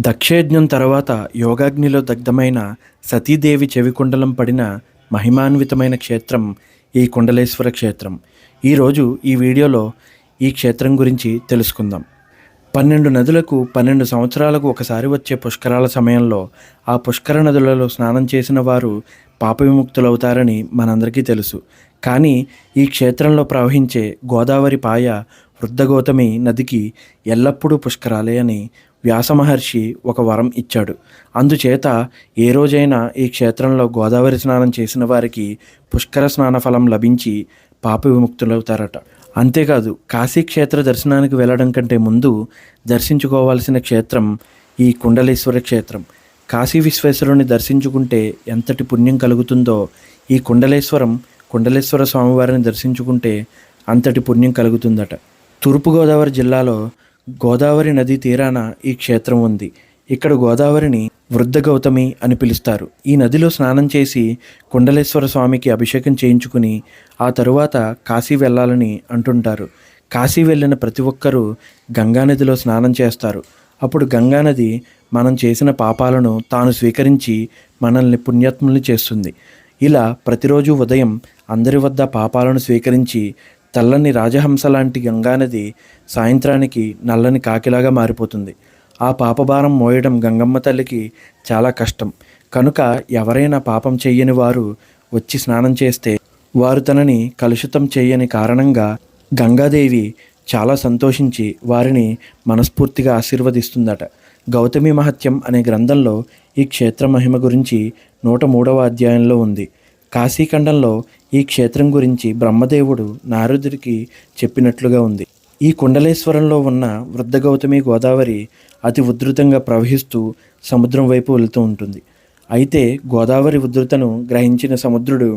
దక్షయజ్ఞం తర్వాత యోగాగ్నిలో దగ్ధమైన సతీదేవి చెవికుండలం పడిన మహిమాన్వితమైన క్షేత్రం ఈ కుండలేశ్వర క్షేత్రం. ఈరోజు ఈ వీడియోలో ఈ క్షేత్రం గురించి తెలుసుకుందాం. పన్నెండు నదులకు పన్నెండు సంవత్సరాలకు ఒకసారి వచ్చే పుష్కరాల సమయంలో ఆ పుష్కర నదులలో స్నానం చేసిన వారు పాప విముక్తులవుతారని మనందరికీ తెలుసు. కానీ ఈ క్షేత్రంలో ప్రవహించే గోదావరి పాయ వృద్ధగౌతమి నదికి ఎల్లప్పుడూ పుష్కరాలే అని వ్యాసమహర్షి ఒక వరం ఇచ్చాడు. అందుచేత ఏ రోజైనా ఈ క్షేత్రంలో గోదావరి స్నానం చేసిన వారికి పుష్కర స్నాన ఫలం లభించి పాప విముక్తులవుతారట. అంతేకాదు కాశీ క్షేత్ర దర్శనానికి వెళ్ళడం కంటే ముందు దర్శించుకోవాల్సిన క్షేత్రం ఈ కుండలేశ్వర క్షేత్రం. కాశీ విశ్వేశ్వరుని దర్శించుకుంటే ఎంతటి పుణ్యం కలుగుతుందో ఈ కుండలేశ్వరం కుండలేశ్వర స్వామివారిని దర్శించుకుంటే అంతటి పుణ్యం కలుగుతుందట. తూర్పుగోదావరి జిల్లాలో గోదావరి నది తీరాన ఈ క్షేత్రం ఉంది. ఇక్కడ గోదావరిని వృద్ధ గౌతమి అని పిలుస్తారు. ఈ నదిలో స్నానం చేసి కుండలేశ్వర స్వామికి అభిషేకం చేయించుకుని ఆ తరువాత కాశీ వెళ్ళాలని అంటుంటారు. కాశీ వెళ్ళిన ప్రతి ఒక్కరూ గంగానదిలో స్నానం చేస్తారు. అప్పుడు గంగానది మనం చేసిన పాపాలను తాను స్వీకరించి మనల్ని పుణ్యాత్ముల్ని చేస్తుంది. ఇలా ప్రతిరోజు ఉదయం అందరి వద్ద పాపాలను స్వీకరించి తెల్లని రాజహంస లాంటి గంగానది సాయంత్రానికి నల్లని కాకిలాగా మారిపోతుంది. ఆ పాపభారం మోయడం గంగమ్మ తల్లికి చాలా కష్టం. కనుక ఎవరైనా పాపం చెయ్యని వారు వచ్చి స్నానం చేస్తే వారు తనని కలుషితం చేయని కారణంగా గంగాదేవి చాలా సంతోషించి వారిని మనస్ఫూర్తిగా ఆశీర్వదిస్తుందట. గౌతమి మహత్యం అనే గ్రంథంలో ఈ క్షేత్ర మహిమ గురించి నూట మూడవ అధ్యాయంలో ఉంది. కాశీఖండంలో ఈ క్షేత్రం గురించి బ్రహ్మదేవుడు నారదుడికి చెప్పినట్లుగా ఉంది. ఈ కుండలేశ్వరంలో ఉన్న వృద్ధ గౌతమి గోదావరి అతి ఉధృతంగా ప్రవహిస్తూ సముద్రం వైపు వెళుతూ ఉంటుంది. అయితే గోదావరి ఉధృతను గ్రహించిన సముద్రుడు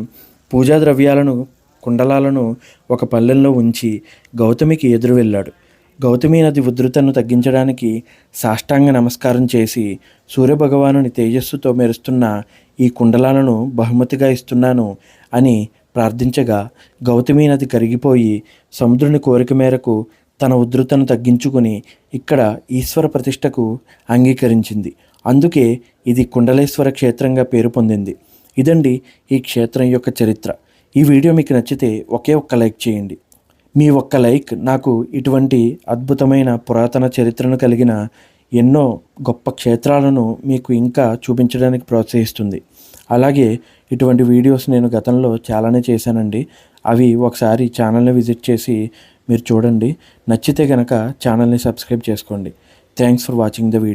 పూజా ద్రవ్యాలను కుండలాలను ఒక పల్లెల్లో ఉంచి గౌతమికి ఎదురు వెళ్ళాడు. గౌతమి నది ఉధృతను తగ్గించడానికి సాష్టాంగ నమస్కారం చేసి సూర్యభగవానుని తేజస్సుతో మెరుస్తున్న ఈ కుండలాలను బహుమతిగా ఇస్తున్నాను అని ప్రార్థించగా గౌతమి నది కరిగిపోయి సముద్రుని కోరిక మేరకు తన ఉధృతను తగ్గించుకుని ఇక్కడ ఈశ్వర ప్రతిష్టకు అంగీకరించింది. అందుకే ఇది కుండలేశ్వర క్షేత్రంగా పేరు పొందింది. ఇదండి ఈ క్షేత్రం యొక్క చరిత్ర. ఈ వీడియో మీకు నచ్చితే ఒకే ఒక్క లైక్ చేయండి. మీ ఒక్క లైక్ నాకు ఇటువంటి అద్భుతమైన పురాతన చరిత్రను కలిగిన ఎన్నో గొప్ప క్షేత్రాలను మీకు ఇంకా చూపించడానికి ప్రోత్సహిస్తుంది. అలాగే ఇటువంటి వీడియోస్ నేను గతంలో చాలానే చేశానండి. అవి ఒకసారి ఛానల్ని విజిట్ చేసి మీరు చూడండి. నచ్చితే కనుక ఛానల్ని సబ్స్క్రైబ్ చేసుకోండి. Thanks for watching the video.